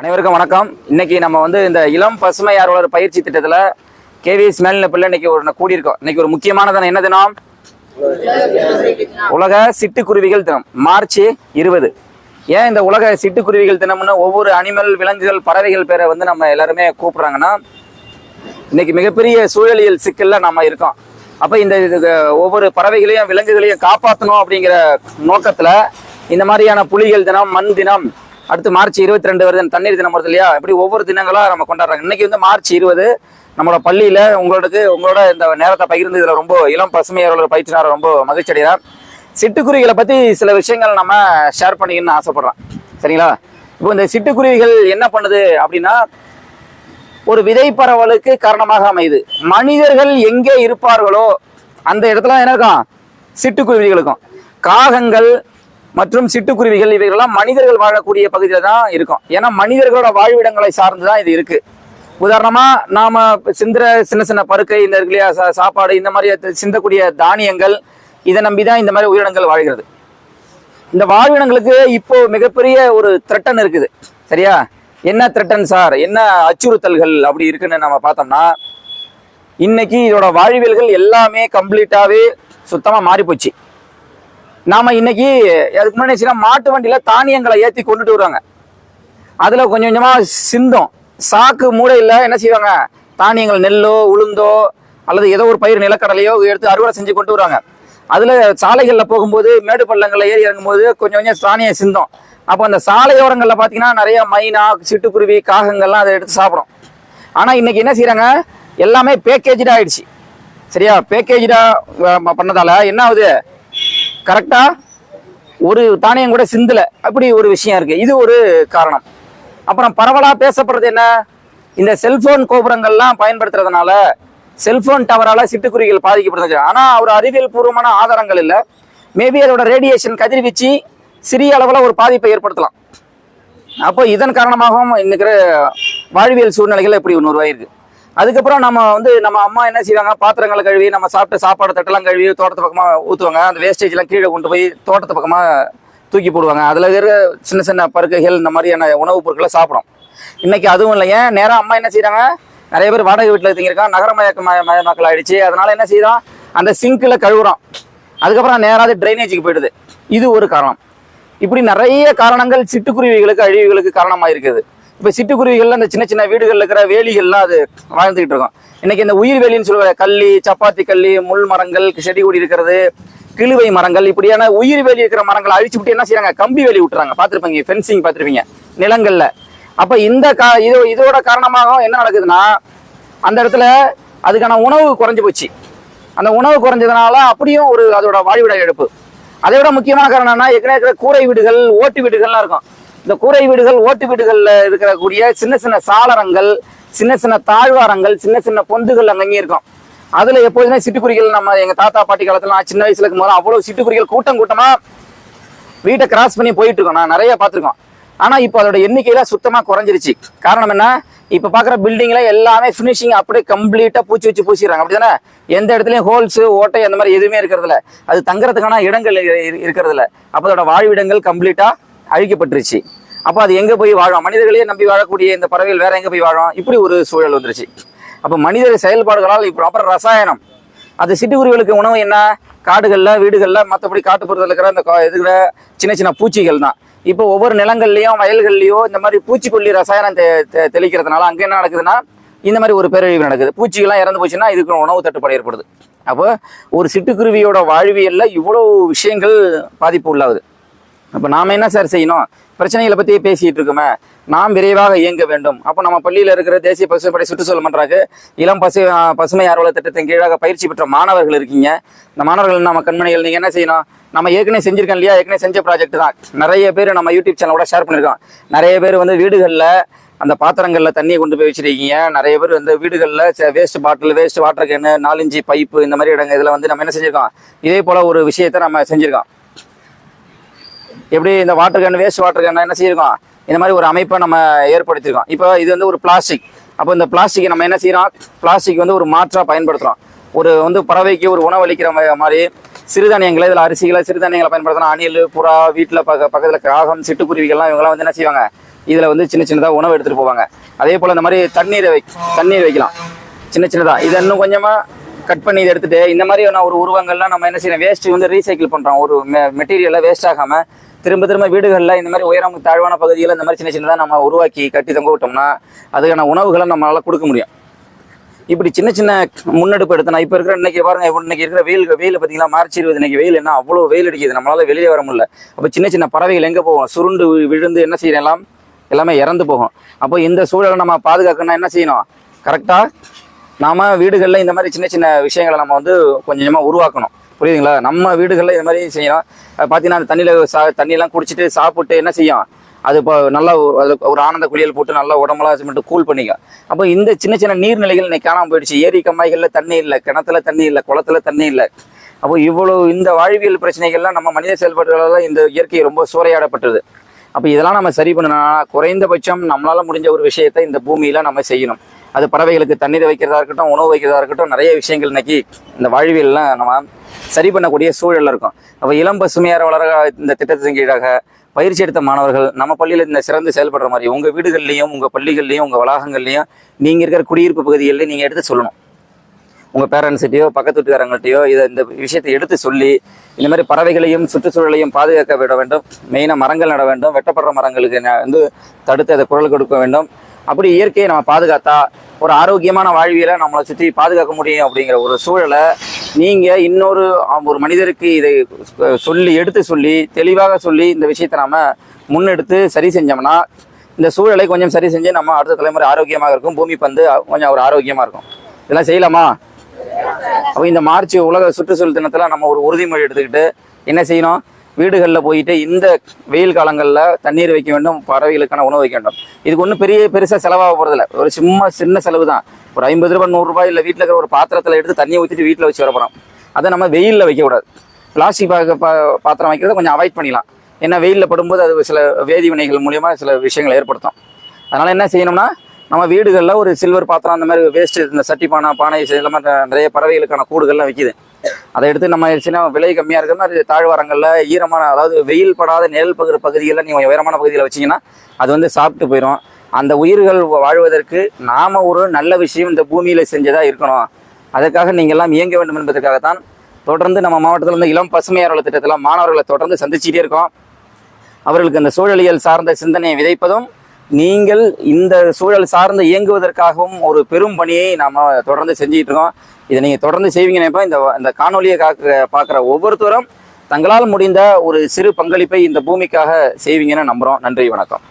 அனைவருக்கும் வணக்கம். இன்னைக்கு நம்ம வந்து இந்த இளம் பசுமை ஆர்வலர் பயிற்சி திட்டத்துல கேவிஎஸ் பிள்ளை இன்னைக்கு ஒரு கூடியிருக்கோம். இன்னைக்கு ஒரு முக்கியமான என்ன தினம்? உலக சிட்டுக்குருவிகள் தினம். மார்ச் இருபது. ஏன் இந்த உலக சிட்டுக்குருவிகள் தினம்னு ஒவ்வொரு அனிமல் விலங்குகள் பறவைகள் பேரை வந்து நம்ம எல்லாருமே கூப்பிடுறாங்கன்னா இன்னைக்கு மிகப்பெரிய சூழலியல் சிக்கல்ல நம்ம இருக்கோம். அப்ப இந்த இது ஒவ்வொரு பறவைகளையும் விலங்குகளையும் காப்பாற்றணும் அப்படிங்கிற நோக்கத்துல இந்த மாதிரியான புலிகள் தினம் மண் தினம் அடுத்து மார்ச் இருபத்தி ரெண்டு வருது தண்ணீர் தினம் வருது இல்லையா? இப்படி ஒவ்வொரு தினங்களாக நம்ம கொண்டாடுறாங்க. இன்னைக்கு வந்து மார்ச் இருபது நம்மளோட பள்ளியில உங்களுக்கு உங்களோட இந்த நேரத்தை பகிர்ந்து இதுல ரொம்ப இளம் பசுமையாளர் பயிற்சியாளர் ரொம்ப மகிழ்ச்சி அடைகிறார். சிட்டுக்குருவிகளை பத்தி சில விஷயங்கள் நம்ம ஷேர் பண்ணிக்கணும்னு ஆசைப்பட்றோம். சரிங்களா? இப்போ இந்த சிட்டுக்குருவிகள் என்ன பண்ணுது அப்படின்னா ஒரு விதை பரவலுக்கு காரணமாக அமையுது. மனிதர்கள் எங்கே இருப்பார்களோ அந்த இடத்துல என்ன இருக்கும்? சிட்டுக்குருவிகளுக்கும். காகங்கள் மற்றும் சிட்டுக்குருவிகள் இவைகளெல்லாம் மனிதர்கள் வாழக்கூடிய பகுதியில் தான் இருக்கும். ஏன்னா மனிதர்களோட வாழ்விடங்களை சார்ந்து தான் இது இருக்கு. உதாரணமா நாம சிந்துற சின்ன சின்ன பருக்கை இந்த இருக்கலையா இல்லையா சா- சாப்பாடு இந்த மாதிரி சிந்தக்கூடிய தானியங்கள் இதை நம்பி தான் இந்த மாதிரி உயிரினங்கள் வாழ்கிறது. இந்த வாழ்விடங்களுக்கு இப்போ மிகப்பெரிய ஒரு த்ரெட்டன் இருக்குது. சரியா? என்ன த்ரெட்டன் சார்? என்ன அச்சுறுத்தல்கள் அப்படி இருக்குன்னு நம்ம பார்த்தோம்னா இன்னைக்கு இதோட வாழ்வியல்கள் எல்லாமே கம்ப்ளீட்டாவே சுத்தமா மாறி போச்சு நாம இன்னைக்கு அதுக்கு முன்னாடி மாட்டு வண்டியில தானியங்களை ஏத்தி கொண்டுட்டு வருவாங்க. அதுல கொஞ்சம் கொஞ்சமா சிந்தும். சாக்கு மூடையில என்ன செய்வாங்க? தானியங்கள் நெல்லோ உளுந்தோ அல்லது ஏதோ ஒரு பயிர் நிலக்கடலையோ எடுத்து அறுவடை செஞ்சு கொண்டு வருவாங்க. அதுல சாலைகள்ல போகும்போது மேடு பள்ளங்கள்ல ஏறி இறங்கும்போது கொஞ்சம் கொஞ்சம் தானியம் சிந்தும். அப்போ அந்த சாலையோரங்கள்ல பாத்தீங்கன்னா நிறைய மைனா சிட்டுக்குருவி காகங்கள்லாம் அதை எடுத்து சாப்பிடும். ஆனா இன்னைக்கு என்ன செய்கிறாங்க எல்லாமே பேக்கேஜா ஆயிடுச்சு. சரியா? பேக்கேஜா பண்ணதால என்ன ஆகுது? கரெக்டா ஒரு தானியம் கூட சிந்தல. அப்படி ஒரு விஷயம் இருக்கு. இது ஒரு காரணம். அப்புறம் பரவலா பேசப்படுறது என்ன? இந்த செல்போன் கோபுரங்கள்லாம் பயன்படுத்துறதுனால செல்போன் டவரால சிட்டுக்குருவிகள் பாதிக்கப்படுது. ஆனா ஒரு அறிவியல் பூர்வமான ஆதாரங்கள் இல்லை. மேபி அதோட ரேடியேஷன் கதிர்வீச்சு சிறிய அளவில் ஒரு பாதிப்பை ஏற்படுத்தலாம். அப்போ இதன் காரணமாகவும் இன்னைக்கு வாழ்வியல் சூழ்நிலைகள் இப்படி ஒன்று உருவாயிருக்கு. அதுக்கப்புறம் நம்ம வந்து நம்ம அம்மா என்ன செய்வாங்க? பாத்திரங்களை கழுவி நம்ம சாப்பிட்ட சாப்பாடு தட்டெல்லாம் கழுவி தோட்டத்து பக்கமாக ஊற்றுவாங்க அந்த வேஸ்டேஜ்லாம் கீழே கொண்டு போய் தோட்டத்து பக்கமாக தூக்கி போடுவாங்க. அதில் இருக்கிற சின்ன சின்ன பருக்கைகள் இந்த மாதிரியான உணவுப் பொருட்களை சாப்பிடும். இன்னைக்கு அதுவும் இல்லை. ஏன்? நேராக அம்மா என்ன செய்கிறாங்க நிறைய பேர் வாடகை வீட்டில் தங்கியிருக்கான் நகரமயக்க மய- மயமாக்கல் ஆயிடுச்சு. அதனால என்ன செய்யறோம் அந்த சிங்கில் கழுவுறோம் அதுக்கப்புறம் நேராக ட்ரைனேஜுக்கு போயிடுது. இது ஒரு காரணம். இப்படி நிறைய காரணங்கள் சிட்டுக்குருவிகளுக்கு அழிவுகளுக்கு காரணமாக இருக்குது இப்போ சிட்டுக்குருவிகள்லாம் அந்த சின்ன சின்ன வீடுகளில் இருக்கிற வேலிகள்லாம் அது வாழ்ந்துகிட்டு இருக்கும். இன்னைக்கு இந்த உயிர் வேலின்னு சொல்லுவாங்க. கள்ளி சப்பாத்தி கள்ளி முள் மரங்கள் செடி கொடி இருக்கிறது கிழுவை மரங்கள் இப்படியான உயிர் வேலி இருக்கிற மரங்களை அழிச்சு விட்டு என்ன செய்யறாங்க கம்பி வேலி விட்டுறாங்க. பார்த்துருப்பீங்க. ஃபென்சிங் பார்த்துருப்பீங்க. நிலங்கள்ல. அப்ப இந்த கா இது இதோட காரணமாக என்ன நடக்குதுன்னா அந்த இடத்துல அதுக்கான உணவு குறைஞ்சு போச்சு. அந்த உணவு குறைஞ்சதுனால அப்படியும் ஒரு அதோட வாழ்விட இழப்பு. அதை விட முக்கியமான காரணம் என்ன ஏற்கனவே இருக்கிற கூரை வீடுகள் ஓட்டு வீடுகள்லாம் இருக்கும். இந்த கூரை வீடுகள் ஓட்டு வீடுகளில் இருக்கக்கூடிய சின்ன சின்ன சாளரங்கள் சின்ன சின்ன தாழ்வாரங்கள் சின்ன சின்ன பொந்துகள் அங்கங்கே இருக்கும் அதுல எப்போதுமே சிட்டுக்குருவிகள் நம்ம எங்க தாத்தா பாட்டி காலத்துல நான் சின்ன வயசுல இருக்கும்போது அவ்வளவு சிட்டுக்குருவிகள் கூட்டம் கூட்டமா வீட்டை கிராஸ் பண்ணி போயிட்டு இருக்கோம் நான் நிறைய பார்த்துருக்கோம். ஆனா இப்போ அதோட எண்ணிக்கையில சுத்தமா குறைஞ்சிருச்சு. காரணம் என்ன? இப்ப பாக்குற பில்டிங்ல எல்லாமே ஃபினிஷிங் அப்படியே கம்ப்ளீட்டா பூச்சி வச்சு பூசிடுறாங்க. அப்படிதானே? எந்த இடத்துலயும் ஹோல்ஸ் ஓட்டை அந்த மாதிரி எதுவுமே இருக்கிறதுல அது தங்குறதுக்கான இடங்கள் இருக்கிறதுல அப்போ அப்ப அதோட வாழ்விடங்கள் கம்ப்ளீட்டா அழிக்கப்பட்டுருச்சு. அப்போ அது எங்கே போய் வாழும்? மனிதர்களையே நம்பி வாழக்கூடிய இந்த பறவைகள் வேற எங்கே போய் வாழும்? இப்படி ஒரு சூழல் வந்துருச்சு. அப்போ மனிதர் செயல்பாடுகளால் இப்போ அப்புறம் ரசாயனம். அது சிட்டுக்குருவிகளுக்கு உணவு என்ன? காடுகளில் வீடுகளில் மற்றபடி காட்டுப்புறத்தில் இருக்கிற அந்த கா- இதுல சின்ன சின்ன பூச்சிகள் தான். இப்போ ஒவ்வொரு நிலங்கள்லையும் வயல்கள்லையும் இந்த மாதிரி பூச்சிக்கொல்லி ரசாயனம் தெ- தெ- தெளிக்கிறதுனால அங்கே என்ன நடக்குதுன்னா இந்த மாதிரி ஒரு பேரழிவு நடக்குது. பூச்சிகள்லாம் இறந்து போச்சுன்னா இதுக்கு உணவு தட்டுப்பாடு ஏற்படுது. அப்போ ஒரு சிட்டுக்குருவியோட வாழ்வியல்ல இவ்வளோ விஷயங்கள் பாதிப்பு உள்ளாகுது. அப்போ நாம் என்ன சார் செய்யணும்? பிரச்சனைகளை பற்றி பேசிகிட்டு இருக்கோமே. நாம் விரைவாக இயங்க வேண்டும். அப்போ நம்ம பள்ளியில் இருக்கிற தேசிய பசுமைப்படை சுற்றுச்சூழல் மன்றாக்கு இளம் பசு பசுமை ஆர்வல திட்டத்தின் கீழாக பயிற்சி பெற்ற மாணவர்கள் இருக்கீங்க. இந்த மாணவர்கள் நம்ம கண்மணிகள் நீங்கள் என்ன செய்யணும்? நம்ம ஏற்கனவே செஞ்சிருக்கோம் இல்லையா? ஏற்கனவே செஞ்ச ப்ராஜெக்ட் தான். நிறைய பேர் நம்ம யூடியூப் சேனல் கூட ஷேர் பண்ணியிருக்கோம் நிறைய பேர் வந்து வீடுகளில் அந்த பாத்திரங்களில் தண்ணியை கொண்டு போய் வச்சிருக்கீங்க. நிறைய பேர் வந்து வீடுகளில் waste bottle waste water can நாலஞ்சு பைப்பு இந்த மாதிரி இடங்கள் இதில் வந்து நம்ம என்ன செஞ்சுருக்கோம்? இதே போல் ஒரு விஷயத்தை நம்ம செஞ்சுருக்கோம். எப்படி இந்த water can waste water can என்ன செய்யிருக்கோம் இந்த மாதிரி ஒரு அமைப்பை நம்ம ஏற்படுத்தியிருக்கோம். இப்போ இது வந்து ஒரு பிளாஸ்டிக் அப்போ இந்த பிளாஸ்டிக்கை நம்ம என்ன செய்யறோம்? பிளாஸ்டிக் வந்து ஒரு மாற்றாக பயன்படுத்துறோம். ஒரு வந்து பறவைக்கு ஒரு உணவளிக்கிற மாதிரி சிறுதானியங்களை இதில் அரிசிகளை சிறுதானியங்களை பயன்படுத்தணும் அணில் புறா வீட்டில் பக்க பக்கத்தில் காகம் சிட்டுக்குருவிகள்லாம் இவங்கெல்லாம் வந்து என்ன செய்வாங்க? இதில் வந்து சின்ன சின்னதாக உணவு எடுத்துகிட்டு போவாங்க. அதே போல் இந்த மாதிரி தண்ணீரை வை தண்ணீர் வைக்கலாம். சின்ன சின்னதாக இதை இன்னும் கொஞ்சமாக கட் பண்ணி இதை எடுத்துகிட்டு இந்த மாதிரியான ஒரு உருவங்கள்லாம் நம்ம என்ன செய்யணும் வேஸ்ட்டு வந்து ரீசைக்கிள் பண்ணுறோம் ஒரு மெட்டீரியலை வேஸ்ட் ஆகாமல் திரும்ப திரும்ப வீடுகளில் இந்த மாதிரி உயரம் தாழ்வான பகுதியில் இந்த மாதிரி சின்ன சின்னதாக நம்ம உருவாக்கி கட்டி தொங்க விட்டோம்னா அதுக்கான உணவுகளை நம்மளால் கொடுக்க முடியும். இப்படி சின்ன சின்ன முன்னெடுப்பு எடுத்தனா இப்போ இருக்கிற இன்னைக்கு பாருங்க இப்ப இன்னைக்கு இருக்கிற வெயில் வெயில் பார்த்தீங்களா மார்ச் இருபது இன்னைக்கு வெயில் என்ன அவ்வளோ வெயில் அடிக்குது. நம்மளால வெளியே வர முடியல. அப்போ சின்ன சின்ன பறவைகள் எங்கே போகும்? சுருண்டு விழுந்து என்ன செய்யணும்? எல்லாம் எல்லாமே இறந்து போகும். அப்போ இந்த சூழலை நம்ம பாதுகாக்கணும்னா என்ன செய்யணும்? கரெக்டாக நாம் வீடுகளில் இந்த மாதிரி சின்ன சின்ன விஷயங்களை நம்ம வந்து கொஞ்சமாக உருவாக்கணும். புரியுதுங்களா? நம்ம வீடுகளில் இந்த மாதிரி செய்யலாம். பார்த்தீங்கன்னா அந்த தண்ணியில் சா தண்ணியெல்லாம் குடிச்சிட்டு சாப்பிட்டு என்ன செய்யும் அது இப்போ நல்லா அது ஒரு ஆனந்த குளியல் போட்டு நல்லா உடம்பெல்லாம் மட்டும் கூல் பண்ணிக்க அப்போ இந்த சின்ன சின்ன நீர்நிலைகள் இன்னைக்கு காணாமல் போயிடுச்சு. ஏரி கம்மாய்களில் தண்ணி இல்லை கிணத்துல தண்ணி இல்லை குளத்துல தண்ணி இல்லை. அப்போ இவ்வளோ இந்த வாழ்வியல் பிரச்சனைகள்லாம் நம்ம மனித செயல்பாடுகளால் இந்த இயற்கை ரொம்ப சூறையாடப்பட்டது அப்போ இதெல்லாம் நம்ம சரி பண்ணணும்னா குறைந்தபட்சம் நம்மளால் முடிஞ்ச ஒரு விஷயத்தை இந்த பூமியில் நம்ம செய்யணும். அது பறவைகளுக்கு தண்ணீர் வைக்கிறதா இருக்கட்டும் உணவு வைக்கிறதா இருக்கட்டும் நிறைய விஷயங்கள் இன்னைக்கு இந்த வாழ்வியல்லாம் நம்ம சரி பண்ணக்கூடிய சூழல் இருக்கும். அப்போ இளம் பசுமையார் வளர இந்த திட்டத்தின் கீழாக பயிற்சி எடுத்த மாணவர்கள் நம்ம பள்ளியில் இந்த சிறந்து செயல்படுற மாதிரி உங்க வீடுகள்லையும் உங்க பள்ளிகள்லையும் உங்க வளாகங்கள்லையும் நீங்க இருக்கிற குடியிருப்பு பகுதிகளில் நீங்க எடுத்து சொல்லணும். உங்கள் பேரண்ட்ஸ்கிட்டயோ பக்கத்து வீட்டுக்காரங்கள்ட்டையோ இதை இந்த விஷயத்தை எடுத்து சொல்லி இந்த மாதிரி பறவைகளையும் சுற்றுச்சூழலையும் பாதுகாக்க விட வேண்டும். மெயினாக மரங்கள் நட வேண்டும். வெட்டப்படுற மரங்களுக்கு வந்து தடுத்து அதை குரல் கொடுக்க வேண்டும். அப்படி இயற்கையை நம்ம பாதுகாத்தா ஒரு ஆரோக்கியமான வாழ்வியலை நம்மளை சுற்றி பாதுகாக்க முடியும் அப்படிங்கிற ஒரு சூழலை நீங்கள் இன்னொரு ஒரு மனிதருக்கு இதை சொல்லி எடுத்து சொல்லி தெளிவாக சொல்லி இந்த விஷயத்தை நாம் முன்னெடுத்து சரி செஞ்சோம்னா இந்த சூழலை கொஞ்சம் சரி செஞ்சு நம்ம அடுத்த தலைமுறை ஆரோக்கியமாக இருக்கும். பூமி பந்து கொஞ்சம் ஒரு ஆரோக்கியமாக இருக்கும். இதெல்லாம் செய்யலாமா? அப்போ இந்த மார்ச் உலக சுற்றுச்சூழல் தினத்தில் நம்ம ஒரு உறுதிமொழி எடுத்துக்கிட்டு என்ன செய்யணும்? வீடுகளில் போயிட்டு இந்த வெயில் காலங்களில் தண்ணீர் வைக்க வேண்டும் பறவைகளுக்கான உணவு வைக்க வேண்டும். இதுக்கு ஒன்றும் பெரிய பெருசாக செலவாக போகிறதில்ல ஒரு சும்மா சின்ன செலவு தான். ஒரு ஐம்பது ரூபாய் நூறுரூபாய் இல்லை வீட்டில் இருக்கிற ஒரு பாத்திரத்தில் எடுத்து தண்ணியை ஊற்றிட்டு வீட்டில் வச்சு வரப்போகிறோம் அதை நம்ம வெயிலில் வைக்கக்கூடாது. பிளாஸ்டிக் பா பா- பாத்திரம் வைக்கிறத கொஞ்சம் அவாய்ட் பண்ணிடலாம். ஏன்னா வெயிலில் படும்போது அது சில வேதி வினைகள் சில விஷயங்களை ஏற்படுத்தும். அதனால் என்ன செய்யணும்னா நம்ம வீடுகளில் ஒரு சில்வர் பாத்திரம் அந்த மாதிரி வேஸ்ட்டு இந்த சட்டி பானை பானை இதெல்லாம் மாதிரி நிறைய பறவைகளுக்கான கூடுகள்லாம் வைக்கிது. அதை எடுத்து நம்ம சின்ன விலை கம்மியாக இருக்கிற மாதிரி தாழ்வாரங்களில் ஈரமான அதாவது வெயில் படாத நிழல் பகுதி பகுதிகளில் நீங்கள் உயரமான பகுதியில் வச்சீங்கன்னா அது வந்து சாப்பிட்டு போயிடும் அந்த உயிர்கள் வாழ்வதற்கு நாம ஒரு நல்ல விஷயம் இந்த பூமியில் செஞ்சதாக இருக்கணும். அதற்காக நீங்கள்லாம் இயங்க வேண்டும் என்பதற்காகத்தான் தொடர்ந்து நம்ம மாவட்டத்தில் இருந்து இளம் பசுமையார் திட்டத்தில் மாணவர்களை தொடர்ந்து சந்திச்சுட்டே இருக்கோம். அவர்களுக்கு அந்த சூழலியல் சார்ந்த சிந்தனையை விதைப்பதும் நீங்கள் இந்த சூழல் சார்ந்து இயங்குவதற்காகவும் ஒரு பெரும் பணியை நாம் தொடர்ந்து செஞ்சுக்கிட்டு இருக்கோம். இதை நீங்கள் தொடர்ந்து செய்வீங்கன்னு இந்த இந்த காணொலியை காக்கிற பார்க்குற ஒவ்வொருத்தரும் தங்களால் முடிந்த ஒரு சிறு பங்களிப்பை இந்த பூமிக்காக செய்வீங்கன்னு நம்புகிறோம் நன்றி வணக்கம்.